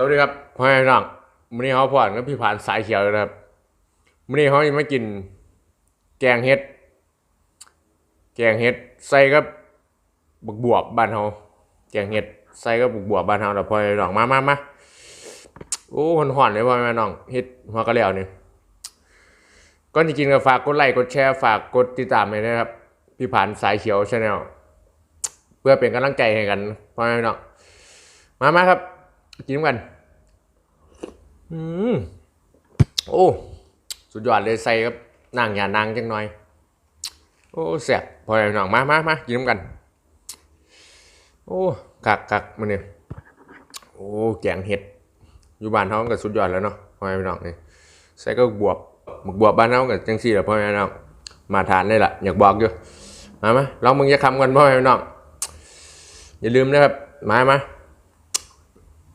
สวัสดีครับพ่อแม่น้องมื้อนี้เขาพอดกับพี่ผ่านสายเขียวนะครับมื้อนี้เขาจะมากิน แกงเห็ด แกงเห็ดใส่กับบักบวบบ้านเฮาแกงเห็ดใส่กับบักบวบบ้านเฮาแล้วพ่อแม่น้องมามามาโอ้หอนๆเลยพ่อแม่น้องเห็ดหัวกะแล้วนี่ก่อนจะกินก็ฝากกดไลค์กดแชร์ฝากกดติดตามเลยนะครับพี่ผ่านสายเขียวชาแนลเพื่อเป็นกำลังใจให้กันพ่อแม่น้องมามาครับ กินกัน อืม โอ้ สุดยอดเลยใส่ครับนางอย่านางจังหน่อย โอ้แสบพอแล้วน้องมามามากินน้ำกัน โอ้กักกักมันเนี่ยโอ้แกงเห็ด อยู่บ้านเขาก็สุดยอดแล้วเนาะพ่อแม่พี่น้องนี่ใส่ก็บวบหมึกบวบบ้านเขาก็จังซี่แหละพ่อแม่พี่น้องมาทานได้ละอยากบอกอยู่มาไหมลองมึงจะคำกันพ่อแม่พี่น้องอย่าลืมนะครับมาไหม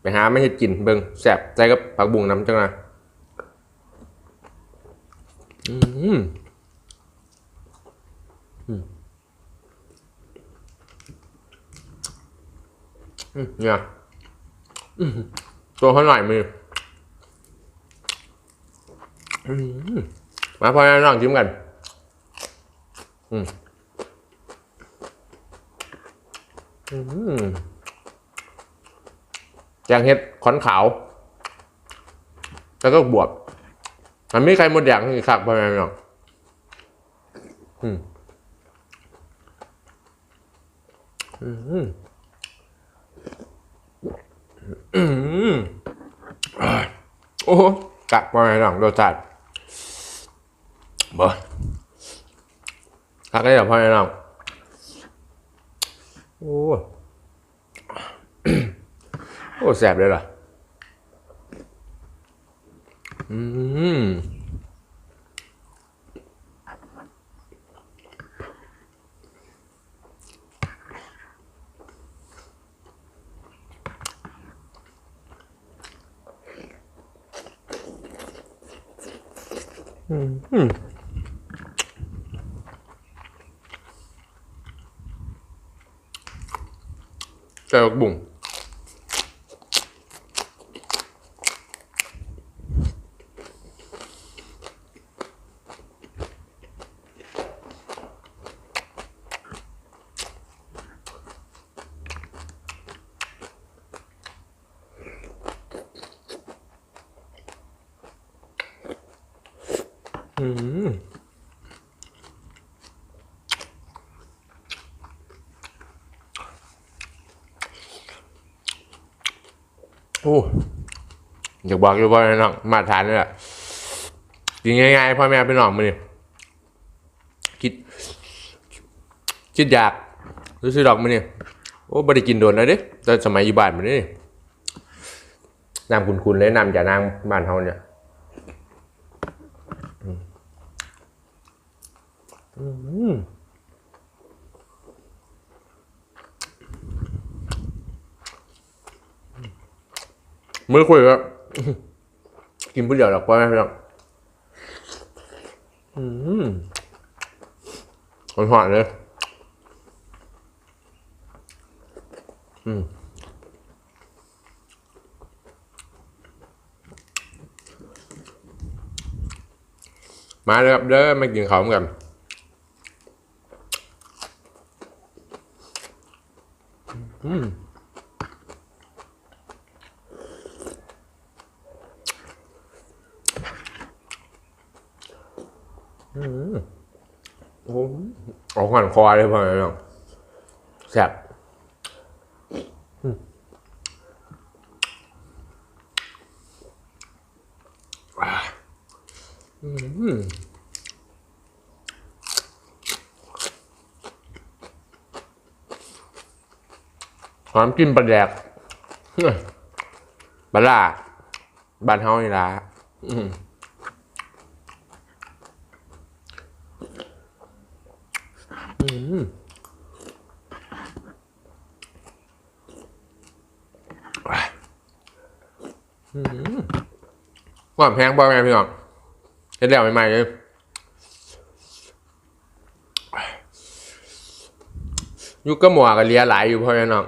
ไปหาไม่เห็ดกินเบิ่งแซ่บใจกับผักบุ้งน้ำจังนะอืมอืมอืมเนี่ยอืมตัวเขาหน่อยมืออืมมาพอแล้วน้องจิ้มกัน อืมอืม แกงเห็ดขอนขาว แล้วก็บวบมันไม่ใครหมดอย่างที่ขักไปไหมหรอกอืมอืมอืมอ่าโอ้โหกักไปไหมหรอกรสชาติบ่กักได้หรอพ่อแม่น้องโอ้ โอ้แสบเลยเหรออืมอืมอืมเจอบุ่ง อืมโอ้อยากบอกอยู่ว่าน้องมาทานนี่แหละกินง่ายๆพ่อแม่พี่น้องมาเนี่ยคิด คิดอยากรู้สึกดอกมาเนี่ยโอ้บริกินโดนแล้วด้แต่สมัยอยู่บ้านมันนี่นำคุณๆเลยนำจากน้ำบ้านเขาเนี่ย มือคุยครับกินผู้เดียวหรอกพ่อแม่พี่น้องอืมหวานเลย อืมมาเลยครับเด้อมากินข้าวเหมือนกันโอ้โหเอาหันคอเลยพ่อแม่น้องแซ่บอืมอ่าอืม หอมกินปลาแดกปลาล่าบ้านเฮานี่ล่ะอืมความแพงบ่แม่พี่น้องเฮ็ดแล้วใหม่ๆเลยยุคก็หมวกกับเลียหลายอยู่พ่อแม่น้อง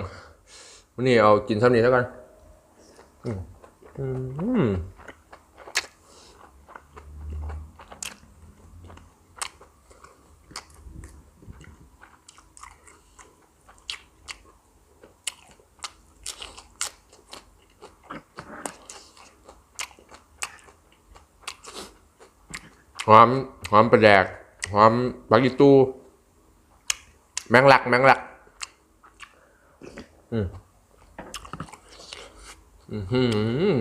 วันนี้เอากินซ้ำนี้แล้วกัน อืมอืมหอมหอมประแดกหอมบักอีตู แมงลัก แมงลัก อืม อืม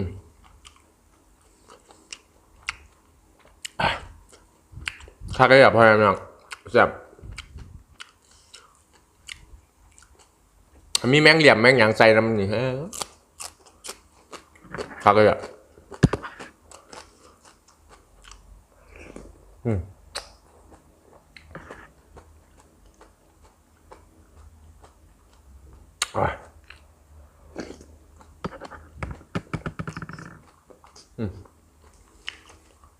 ข้าก็อยากพอแล้วน้องแบบมีแมงเหลี่ยมแมงหยางใส่น้ำนี่ฮะข้าก็อยากอืมอะอืม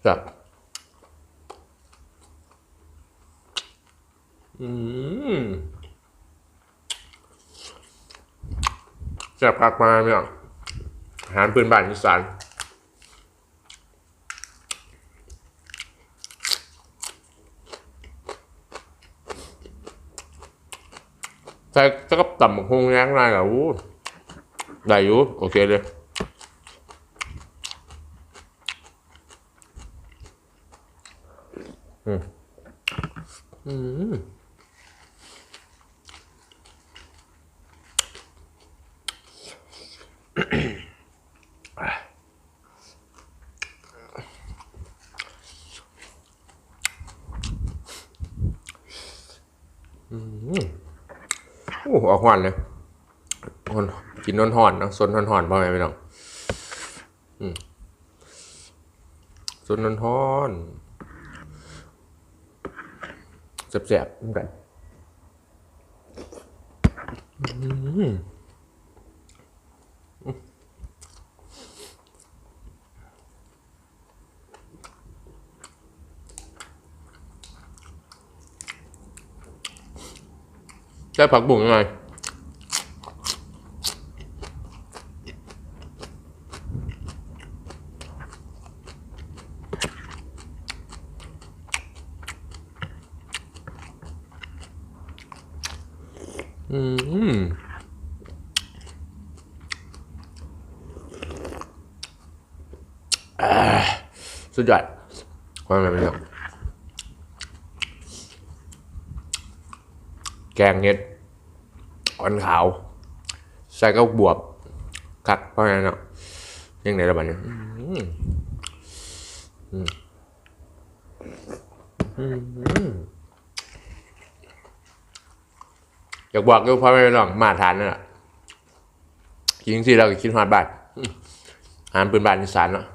แซ่บ อืมแซ่บคักมาเนี่ยอาหารพื้นบ้านอีสานใส่ก็ต่ำบังแรงหน่อยกับอู้ได้อยู่ โอเคเลยอืมอืม โอ้ออกหวานเลยหอนกินนอนหอนนะสนหอนหอนๆพ่อแม่พี่น้องอืมสนนอนหอนแสบๆเหมือนกัน ช้ผักบุ้งยังไงอืมสุดยอดความอะไรเป็นเรื่องแกงเห็ด อ่อนขาว ใส่ก็บวบคักเพราะงั้นเนาะยังไงระบาดเนี่ยอยากบอกก็พ่อแม่น้องมาทานนั่นแหละกินสิเราคิดฮอดบ้านหารปืนบ้านอีสานเนาะ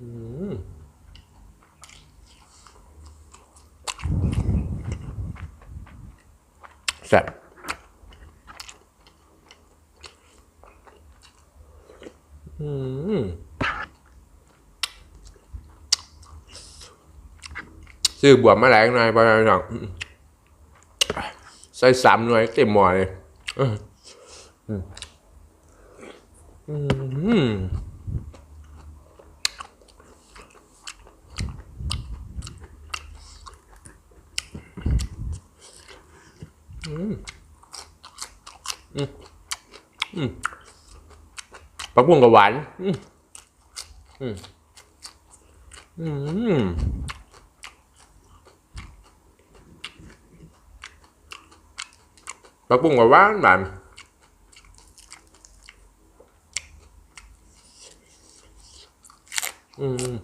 อืม แซ่บอืมซื้อบวบมาหลายหน่อยพ่อแม่องอืมใส่สามหน่วยเต็มหม้อเลยอืม อืมอืมผักบุ้งกับหวาน อืมอืมอืมผักบุ้งกับหวานหวานอืม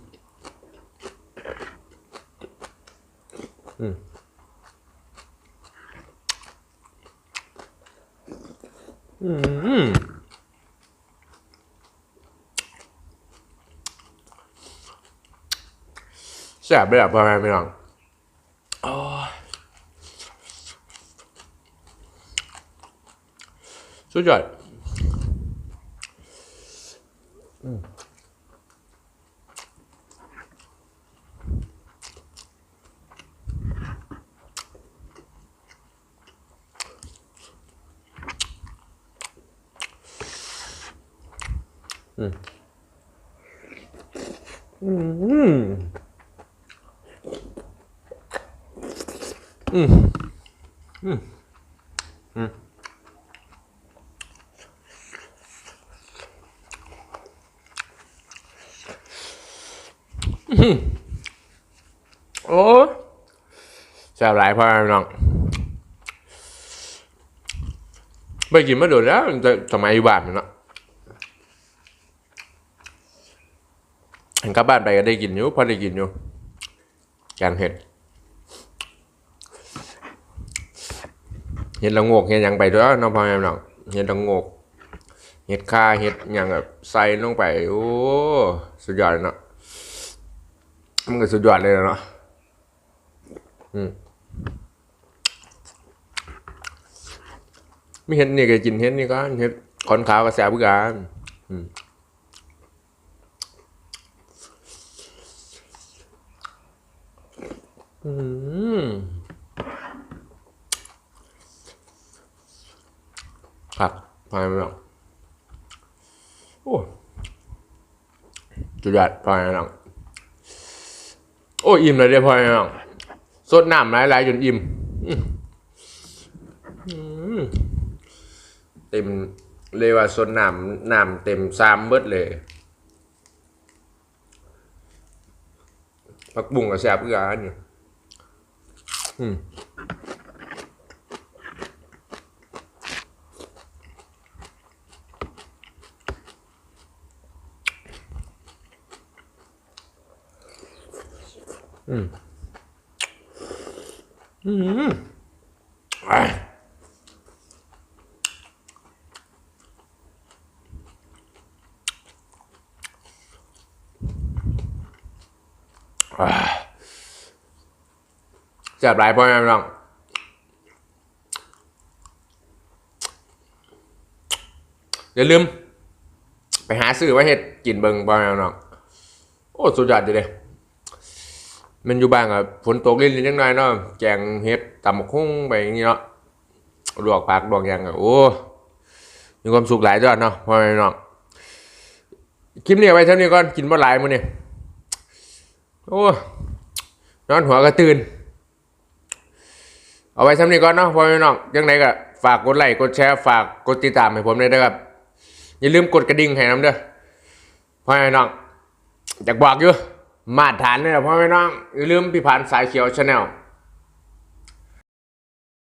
อืม อืมแสบเลยอะพ่อแม่พี่น้องโอ้สุดยอดอืมอืม อืมอืมอืมอืมโอ้แซ่บหลายพ่อน้องไปกินมาโดนแล้วแต่สมัยอยู่บ้านเนาะเห็นกลับบ้านไปก็ได้กินอยู่พอได้กินอยู่แกงเห็ด เห็ดละงกเห็ดยังไปด้วยน้องพ่อแม่น้องเห็ดละงกเห็ดข่าเห็ดยังแบบใส่ลงไปโอ้สุดยอดเนาะมันก็สุดยอดเลยเนาะอืมไม่เห็นนี่ก็กินเห็ดนี่ก็เห็ดขอนขาวกับแสบเหมือนกันอืม ครับพายไม่หรอกโอ้จุดยอดพายไม่หรอกโอ้อิ่มเลยเด้อพายไม่หรอกสดน้ำหลายๆจนอิ่มเต็มเรียกว่าสดน้ำน้ำเต็มซามเบิดเลยผักบุ้งกับแซ่บเอื้ออันนี้อืม อะอะแซ่บหลายพ่อแม่น้องอย่าลืม ไปหาซื้อไว้เห็ดกินเบิงพ่อแม่น้อง โอ้ สุดยอดดีเลย มันอยู่บ้านอะฝนตกเล่นนิดหน่อยเนาะแกงเฮ็ดตำบักคุ้งไปอย่างนี้เนาะลวกผักลวกยังอะโอ้มีความสุขหลายจ้ะเนาะพ่อแม่น้องคลิปนี้เอาไว้เท่านี้ก่อนกินบ่หลายมื้อนี้โอ้นอนหัวก็ตื่น เอาไว้เท่านี้ก่อนเนาะพ่อแม่น้องยังไงก็ฝากกดไลค์กดแชร์ฝากกดติดตามให้ผมด้วยนะครับ อย่าลืมกดกระดิ่งให้น้ำเด้อพ่อแม่น้องอยากบอกอยู่ มาตรฐานเนี่ยพ่อแม่น้องอย่าลืมพี่ผ่านสายเขียวชาแนล